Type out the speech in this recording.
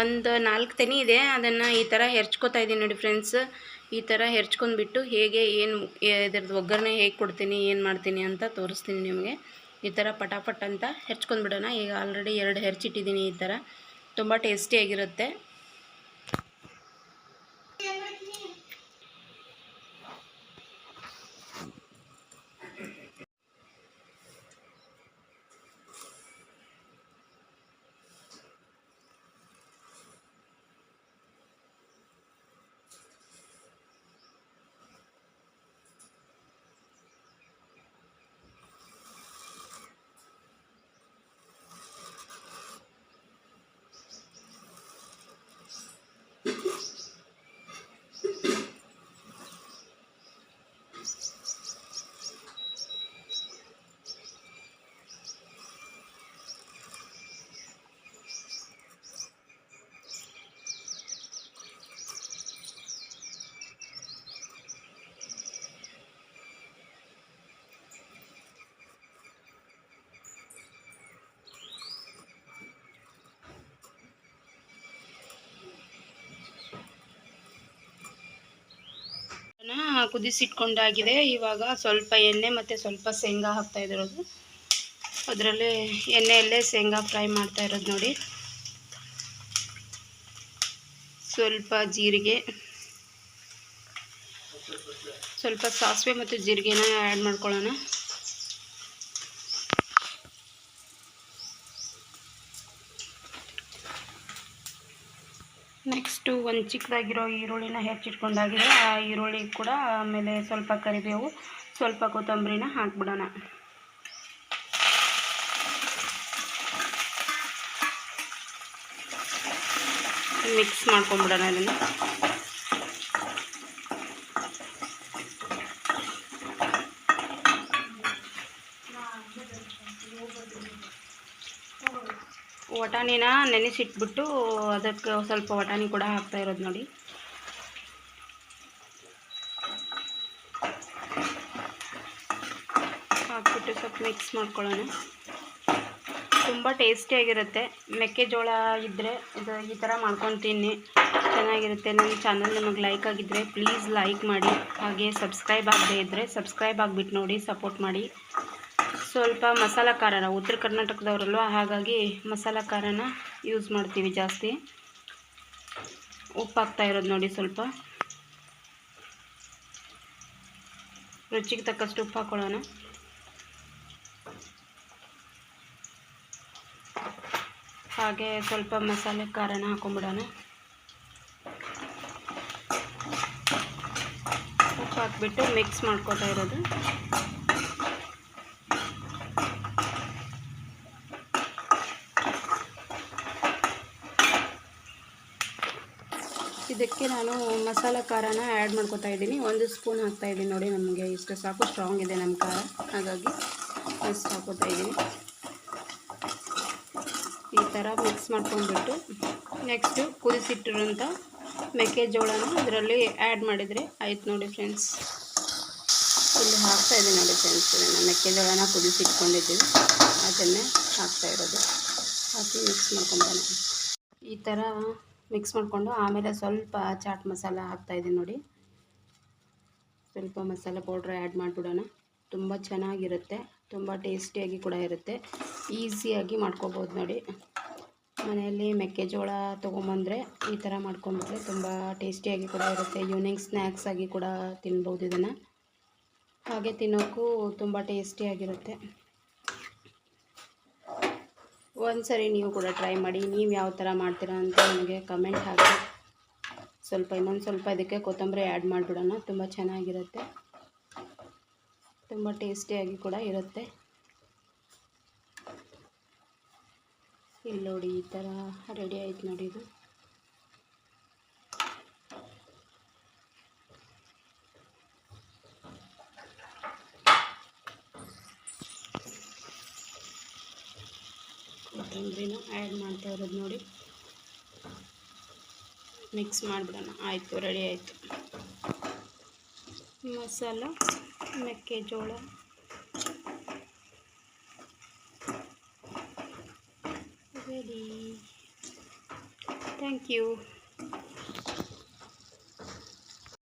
ಒಂದು ನಾಲ್ಕು ತೆನಿ ಇದೆ. ಅದನ್ನು ಈ ಥರ ಹೆರ್ಚ್ಕೋತಾ ಇದ್ದೀನಿ ನೋಡಿ ಫ್ರೆಂಡ್ಸ್. ಈ ಥರ ಹೆರ್ಚ್ಕೊಂಡ್ಬಿಟ್ಟು ಹೇಗೆ ಏನು ಇದ್ರದ್ದು ಒಗ್ಗರಣೆ ಹೇಗೆ ಕೊಡ್ತೀನಿ, ಏನು ಮಾಡ್ತೀನಿ ಅಂತ ತೋರಿಸ್ತೀನಿ ನಿಮಗೆ. ಈ ಥರ ಪಟಾಪಟ್ ಅಂತ ಹೆರ್ಚ್ಕೊಂಡ್ಬಿಡೋಣ. ಈಗ ಆಲ್ರೆಡಿ ಎರಡು ಹೆರ್ಚಿಟ್ಟಿದ್ದೀನಿ ಈ ಥರ ತುಂಬ ಟೇಸ್ಟಿಯಾಗಿರುತ್ತೆ ಕುದಿಸಿಟ್ಕೊಂಡಾಗಿದೆ. ಇವಾಗ ಸ್ವಲ್ಪ ಎಣ್ಣೆ ಮತ್ತು ಸ್ವಲ್ಪ ಶೇಂಗಾ ಹಾಕ್ತಾ ಇರೋದು. ಅದರಲ್ಲಿ ಎಣ್ಣೆಯಲ್ಲೇ ಶೇಂಗಾ ಫ್ರೈ ಮಾಡ್ತಾ ಇರೋದು ನೋಡಿ. ಸ್ವಲ್ಪ ಜೀರಿಗೆ, ಸ್ವಲ್ಪ ಸಾಸಿವೆ ಮತ್ತು ಜೀರಿಗೆನ ಆ್ಯಡ್ ಮಾಡ್ಕೊಳ್ಳೋಣ. ನೆಕ್ಸ್ಟು ಒಂದು ಚಿಕ್ಕದಾಗಿರೋ ಈರುಳ್ಳಿನ ಹೆಚ್ಚಿಟ್ಕೊಂಡಾಗಿದೆ ಆ ಈರುಳ್ಳಿ ಕೂಡ ಆಮೇಲೆ ಸ್ವಲ್ಪ ಕರಿಬೇವು, ಸ್ವಲ್ಪ ಕೊತ್ತಂಬರಿನ ಹಾಕ್ಬಿಡೋಣ. ಮಿಕ್ಸ್ ಮಾಡ್ಕೊಂಬಿಡೋಣ ಇದನ್ನು. ವಟಾಣಿನ ನೆನೆಸಿಟ್ಬಿಟ್ಟು ಅದಕ್ಕೆ ಸ್ವಲ್ಪ ವಟಾಣಿ ಕೂಡ ಹಾಕ್ತಾ ಇರೋದು ನೋಡಿ. ಹಾಕ್ಬಿಟ್ಟು ಸ್ವಲ್ಪ ಮಿಕ್ಸ್ ಮಾಡ್ಕೊಳ್ಳೋಣ. ತುಂಬ ಟೇಸ್ಟಿಯಾಗಿರುತ್ತೆ ಮೆಕ್ಕೆಜೋಳ ಇದ್ದರೆ ಇದು ಈ ಥರ ಮಾಡ್ಕೊತೀನಿ ಚೆನ್ನಾಗಿರುತ್ತೆ. ನನ್ನ ಚಾನಲ್ ನಿಮಗೆ ಲೈಕ್ ಆಗಿದ್ದರೆ ಪ್ಲೀಸ್ ಲೈಕ್ ಮಾಡಿ. ಹಾಗೆ ಸಬ್ಸ್ಕ್ರೈಬ್ ಆಗದೇ ಇದ್ದರೆ ಸಬ್ಸ್ಕ್ರೈಬ್ ಆಗಿಬಿಟ್ಟು ನೋಡಿ ಸಪೋರ್ಟ್ ಮಾಡಿ. ಸ್ವಲ್ಪ ಮಸಾಲ ಖಾರನ, ಉತ್ತರ ಕರ್ನಾಟಕದವರಲ್ವ ಹಾಗಾಗಿ ಮಸಾಲ ಖಾರನ ಯೂಸ್ ಮಾಡ್ತೀವಿ ಜಾಸ್ತಿ. ಉಪ್ಪು ಹಾಕ್ತಾ ಇರೋದು ನೋಡಿ ಸ್ವಲ್ಪ. ರುಚಿಗೆ ತಕ್ಕಷ್ಟು ಉಪ್ಪು ಹಾಕ್ಕೊಳ್ಳೋಣ ಹಾಗೆ ಸ್ವಲ್ಪ ಮಸಾಲೆ ಖಾರನ ಹಾಕೊಂಡ್ಬಿಡೋಣ ಉಪ್ಪು ಹಾಕ್ಬಿಟ್ಟು ಮಿಕ್ಸ್ ಮಾಡ್ಕೊತಾ ಇರೋದು. ಇದಕ್ಕೆ ನಾನು ಮಸಾಲ ಖಾರನ ಆ್ಯಡ್ ಮಾಡ್ಕೊತಾ ಇದ್ದೀನಿ. ಒಂದು ಸ್ಪೂನ್ ಹಾಕ್ತಾ ಇದ್ದೀನಿ ನೋಡಿ ನಮಗೆ ಇಷ್ಟು ಸಾಕು ಸ್ಟ್ರಾಂಗ್ ಇದೆ ನಮ್ಮ ಖಾರ. ಹಾಗಾಗಿ ಇಷ್ಟು ಹಾಕೋತಾ ಇದ್ದೀನಿ. ಈ ಥರ ಮಿಕ್ಸ್ ಮಾಡ್ಕೊಂಡ್ಬಿಟ್ಟು ನೆಕ್ಸ್ಟು ಕುದಿಸಿಟ್ಟಿರೋಂಥ ಮೆಕ್ಕೆಜೋಳನ ಇದರಲ್ಲಿ ಆ್ಯಡ್ ಮಾಡಿದರೆ ಆಯ್ತು ನೋಡಿ ಫ್ರೆಂಡ್ಸ್ ಇಲ್ಲಿ ಹಾಕ್ತಾ ಇದ್ದೀನಿ ನೋಡಿ ಫ್ರೆಂಡ್ಸ್ ಇದನ್ನು ಮೆಕ್ಕೆಜೋಳನ ಕುದಿಸಿಟ್ಕೊಂಡಿದ್ದೀವಿ. ಅದನ್ನೇ ಹಾಕ್ತಾ ಇರೋದು. ಹಾಕಿ ಮಿಕ್ಸ್ ಮಾಡ್ಕೊತಾನೆ ಈ ಥರ ಮಿಕ್ಸ್ ಮಾಡಿಕೊಂಡು ಆಮೇಲೆ ಸ್ವಲ್ಪ ಚಾಟ್ ಮಸಾಲ ಹಾಕ್ತಾಯಿದ್ದೀನಿ ನೋಡಿ. ಸ್ವಲ್ಪ ಮಸಾಲೆ ಪೌಡ್ರ್ ಆ್ಯಡ್ ಮಾಡಿಬಿಡೋಣ. ತುಂಬ ಚೆನ್ನಾಗಿರುತ್ತೆ. ತುಂಬ ಟೇಸ್ಟಿಯಾಗಿ ಕೂಡ ಇರುತ್ತೆ. ಈಸಿಯಾಗಿ ಮಾಡ್ಕೋಬೋದು ನೋಡಿ. ಮನೆಯಲ್ಲಿ ಮೆಕ್ಕೆಜೋಳ ತೊಗೊಂಬಂದರೆ ಈ ಥರ ಮಾಡ್ಕೊಂಬಿಟ್ರೆ ತುಂಬ ಟೇಸ್ಟಿಯಾಗಿ ಕೂಡ ಇರುತ್ತೆ. ಈವ್ನಿಂಗ್ ಸ್ನ್ಯಾಕ್ಸ್ ಆಗಿ ಕೂಡ ತಿನ್ಬೋದು ಇದನ್ನು. ಹಾಗೆ ತಿನ್ನೋಕ್ಕೂ ತುಂಬ ಟೇಸ್ಟಿಯಾಗಿರುತ್ತೆ ಒಂದು ಸರಿ ನೀವು ಕೂಡ ಟ್ರೈ ಮಾಡಿ, ನೀವು ಯಾವ ಥರ ಮಾಡ್ತೀರಾ ಅಂತ ನನಗೆ ಕಮೆಂಟ್ ಹಾಕಿ. ಸ್ವಲ್ಪ ಇನ್ನೊಂದು ಸ್ವಲ್ಪ ಇದಕ್ಕೆ ಕೊತ್ತಂಬರಿ ಆ್ಯಡ್ ಮಾಡಿಬಿಡೋಣ, ತುಂಬ ಚೆನ್ನಾಗಿರುತ್ತೆ. ತುಂಬ ಟೇಸ್ಟಿಯಾಗಿ ಕೂಡ ಇರುತ್ತೆ. ಇಲ್ಲಿ ನೋಡಿ ಈ ಥರ ರೆಡಿ ಆಯ್ತು ನೋಡಿ ಇದು. ಕೊತ್ತಂಬರಿನ ಆ್ಯಡ್ ಮಾಡ್ತಾ ಇರೋದು ನೋಡಿ. ಮಿಕ್ಸ್ ಮಾಡಿಬಿಡೋಣ. ಆಯಿತು ರೆಡಿ ಆಯಿತು. ಮಸಾಲ, ಮೆಕ್ಕೆಜೋಳ. Ready thank you